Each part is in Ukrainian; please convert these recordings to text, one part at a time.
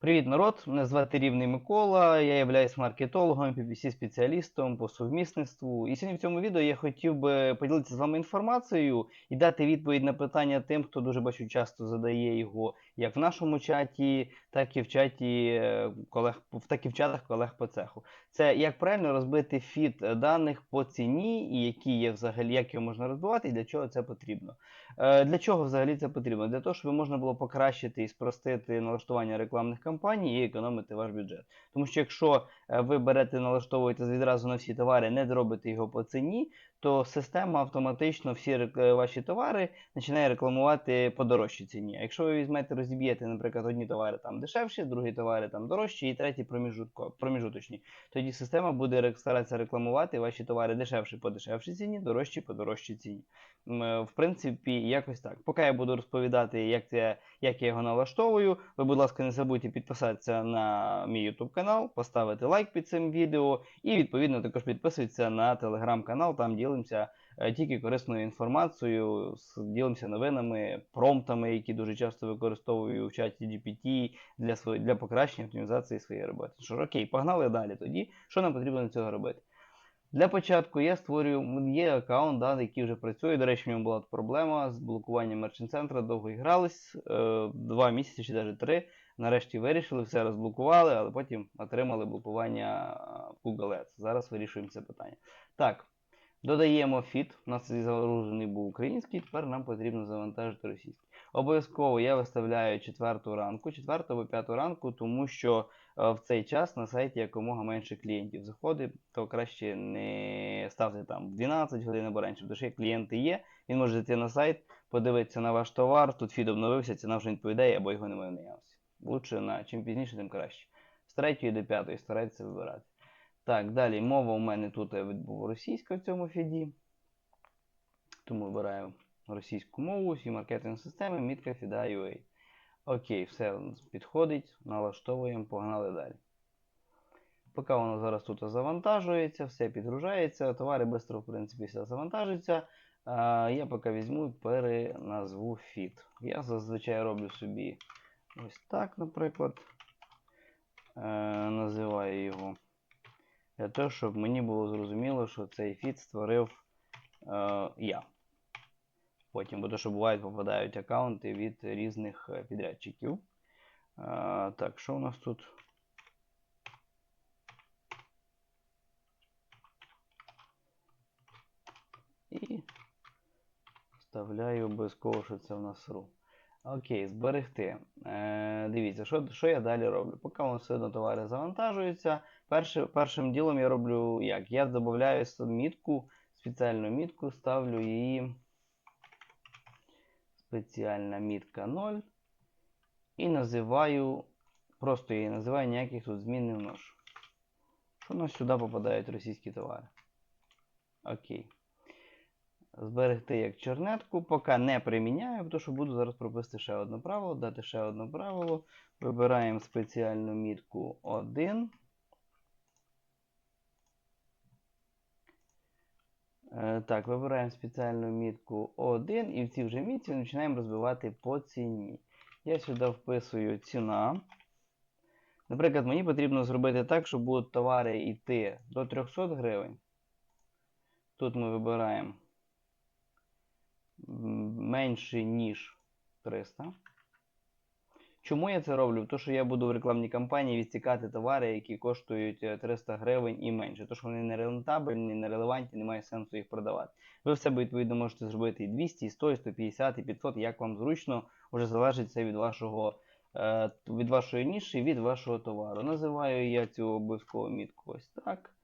Привіт, народ! Мене звати Рівний Микола. Я являюсь маркетологом, PPC-спеціалістом по сумісництву. І сьогодні в цьому відео я хотів би поділитися з вами інформацією і дати відповідь на питання тим, хто дуже бачу часто задає його як в нашому чаті, так і в чаті е, колег, так і в чатах колег по цеху. Це як правильно розбити фіт даних по ціні, і які є взагалі, як його можна розбивати, і для чого це потрібно. Е, Для чого взагалі це потрібно? Для того, щоб можна було покращити і спростити налаштування рекламних кампаній і економити ваш бюджет. Тому що якщо е, ви берете, налаштовуєте відразу на всі товари, не зробите його по ціні, то система автоматично всі е, ваші товари починає рекламувати по дорожчій ціні. А якщо ви візьмете, розіб'єте, наприклад, одні товари там дешевші, другі товари там дорожчі, і треті проміжуточні, тоді система буде старатися рекламувати ваші товари дешевші по дешевшій ціні, дорожчі по дорожчій ціні. Е, В принципі, якось так. Поки я буду розповідати, як, це, як я його налаштовую, ви, будь ласка, не забудьте підписатися на мій YouTube канал, поставити лайк під цим відео і, відповідно, також підписуйтесь на телеграм-канал, там ділимося е, тільки корисною інформацією, ділимося новинами, промптами, які дуже часто використовую в чаті GPT для, своє- для покращення оптимізації своєї роботи. Що ж, окей, погнали далі тоді. Що нам потрібно для цього робити? Для початку я створюю, є аккаунт, да, який вже працює. До речі, в ньому була проблема з блокуванням мерчант центра, довго грались, е, два місяці чи навіть три. Нарешті вирішили, все розблокували, але потім отримали блокування е, Google Ads. Зараз вирішуємо це питання. Так, додаємо фіт. У нас загружений був український, тепер нам потрібно завантажити російський. Обов'язково я виставляю 4 ранку, 4 або 5 ранку, тому що в цей час на сайті якомога менше клієнтів заходить, то краще не ставте там 12 годин або раніше, тому що клієнти є, він може зайти на сайт, подивитися на ваш товар, тут фід обновився, ціна вже не відповідає, або його немає в наявності. Лучше на чим пізніше, тим краще. З 3 до 5 старайтеся вибирати. Так, далі мова у мене тут е, відбув російська в цьому фіді. Тому вибираю російську мову, всі маркетинг системи, мітка фіда UA. Окей, все підходить, налаштовуємо, погнали далі. Поки воно зараз тут завантажується, все підгружається, товари швидко, в принципі, все завантажиться. А, я поки візьму і переназву фіт. Я зазвичай роблю собі ось так, наприклад. Е, називаю його. Для того, щоб мені було зрозуміло, що цей фіт створив е, я. Потім, бо то, що бувають, попадають аккаунти від різних е, підрядчиків. Е, так, що у нас тут? І вставляю обов'язково, що це в нас ру. Окей, зберегти. Е, дивіться, що, що я далі роблю. Поки воно все одно товари завантажуються. Перши, першим ділом я роблю як? Я додаю мітку, спеціальну мітку, ставлю її спеціальна мітка 0. І називаю, просто її називаю ніяких тут змін не вношу. Що у нас сюди попадають російські товари? Окей. Зберегти як чернетку, поки не приміняю, тому що буду зараз прописати ще одне правило, дати ще одне правило. Вибираємо спеціальну мітку 1. Так, вибираємо спеціальну мітку 1 і в цій вже мітці починаємо розбивати по ціні. Я сюди вписую ціна. Наприклад, мені потрібно зробити так, щоб будуть товари йти до 300 гривень. Тут ми вибираємо менше, ніж 300. Чому я це роблю? Тому що я буду в рекламній кампанії відсікати товари, які коштують е, 300 гривень і менше. Що вони не рентабельні, не релевантні, немає сенсу їх продавати. Ви в себе, відповідно, можете зробити і 200, і 100, і 150, і 500, як вам зручно, вже залежить це від вашого. е, Від вашої ніші, від вашого товару. Називаю я цю обов'язкову мітку ось так.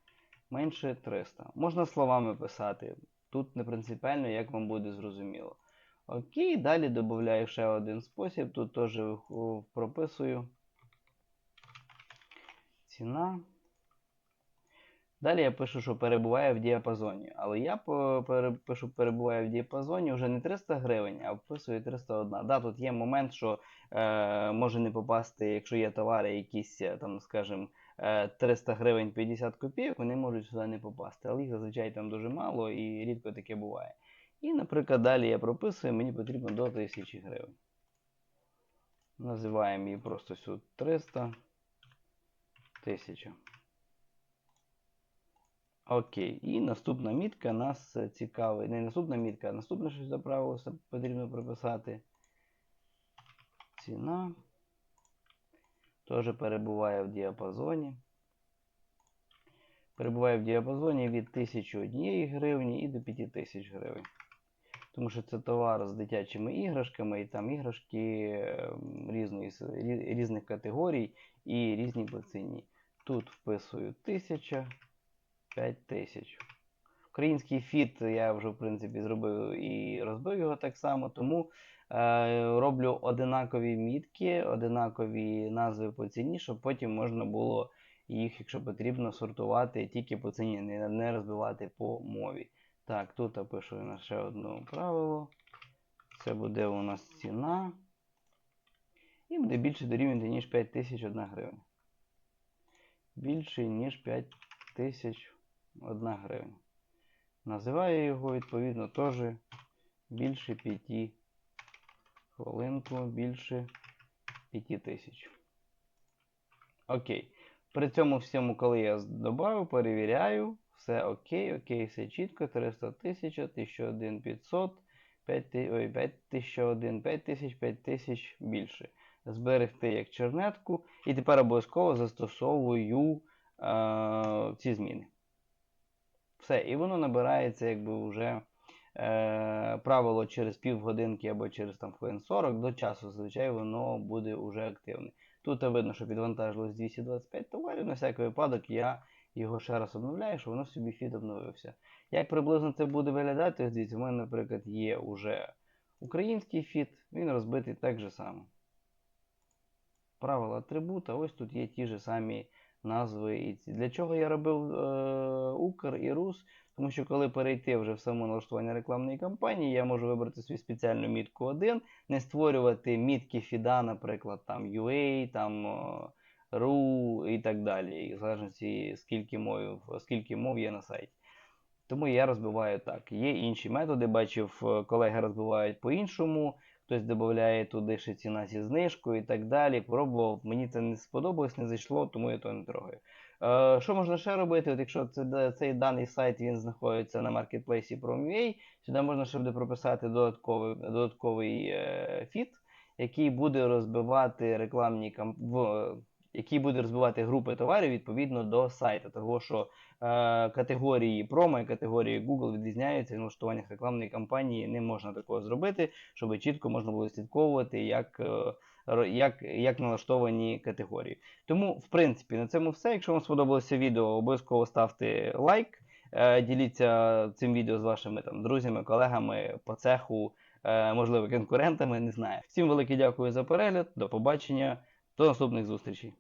Менше 300. Можна словами писати. Тут не принципіально, як вам буде зрозуміло. Окей, далі додаю ще один спосіб. Тут теж прописую ціна. Далі я пишу, що перебуває в діапазоні. Але я пишу перебуває в діапазоні вже не 300 гривень, а вписую 301. Да, тут є момент, що е, може не попасти, якщо є товари якісь, е, там, скажімо, е, 300 гривень 50 копійок, вони можуть сюди не попасти. Але їх зазвичай там дуже мало і рідко таке буває. І, наприклад, далі я прописую, мені потрібно до 1000 гривень. Називаємо її просто сюди 300 1000. Окей. І наступна мітка нас е, цікавить. Не наступна мітка, а наступне щось заправилося, потрібно прописати. Ціна. Теж перебуває в діапазоні. Перебуває в діапазоні від 1001 гривні і до 5000 гривень. Тому що це товар з дитячими іграшками, і там іграшки ем, різної, різних категорій і різні по ціні. Тут вписую 1000, 5000. Український фіт я вже, в принципі, зробив і розбив його так само, тому е, роблю одинакові мітки, одинакові назви по ціні, щоб потім можна було їх, якщо потрібно, сортувати тільки по ціні, не, розбивати по мові. Так, тут пишу на ще одне правило. Це буде у нас ціна. І буде більше дорівнювати, ніж 5001 гривня. Більше, ніж 5001 гривня. Називаю його, відповідно, теж більше 5 хвилинку, більше 5000. Окей. При цьому всьому, коли я додав, перевіряю, все окей, окей, все чітко, 300 тисяч, 1001 500, 5, ти- ой, 5001, 5000, 5000 більше. Зберегти як чернетку. І тепер обов'язково застосовую е, ці зміни. Все, і воно набирається якби вже е, правило через півгодинки або через там хвилин 40 до часу, зазвичай воно буде вже активне. Тут видно, що підвантажилось 225 товарів. На всякий випадок я його ще раз обновляю, щоб воно собі фіт обновився. Як приблизно це буде виглядати? Дивіться, у мене, наприклад, є вже український фіт, він розбитий так же само. Правила атрибута, ось тут є ті ж самі назви. Для чого я робив е, Укр і Рус? Тому що коли перейти вже в само налаштування рекламної кампанії, я можу вибрати свою спеціальну мітку 1, не створювати мітки фіда, наприклад, там UA, там е, RU і так далі, в залежності скільки мов, скільки мов є на сайті. Тому я розбиваю так. Є інші методи, бачив, е, колеги розбивають по-іншому, хтось додає туди ще ціна зі знижкою і так далі. Пробував, мені це не сподобалось, не зайшло, тому я то не трогаю. Е, що можна ще робити? От якщо це, цей даний сайт він знаходиться на маркетплейсі Prom.ua, сюди можна ще буде прописати додатковий, додатковий е, фіт, який буде розбивати рекламні кам... який буде розбивати групи товарів відповідно до сайту. Того що е, категорії промо і категорії Google відрізняються і в налаштуваннях рекламної кампанії не можна такого зробити, щоб чітко можна було слідковувати, як, е, як, як налаштовані категорії. Тому, в принципі, на цьому все. Якщо вам сподобалося відео, обов'язково ставте лайк. Е, Діліться цим відео з вашими там друзями, колегами по цеху, е, можливо, конкурентами, не знаю. Всім велике дякую за перегляд. До побачення, до наступних зустрічей.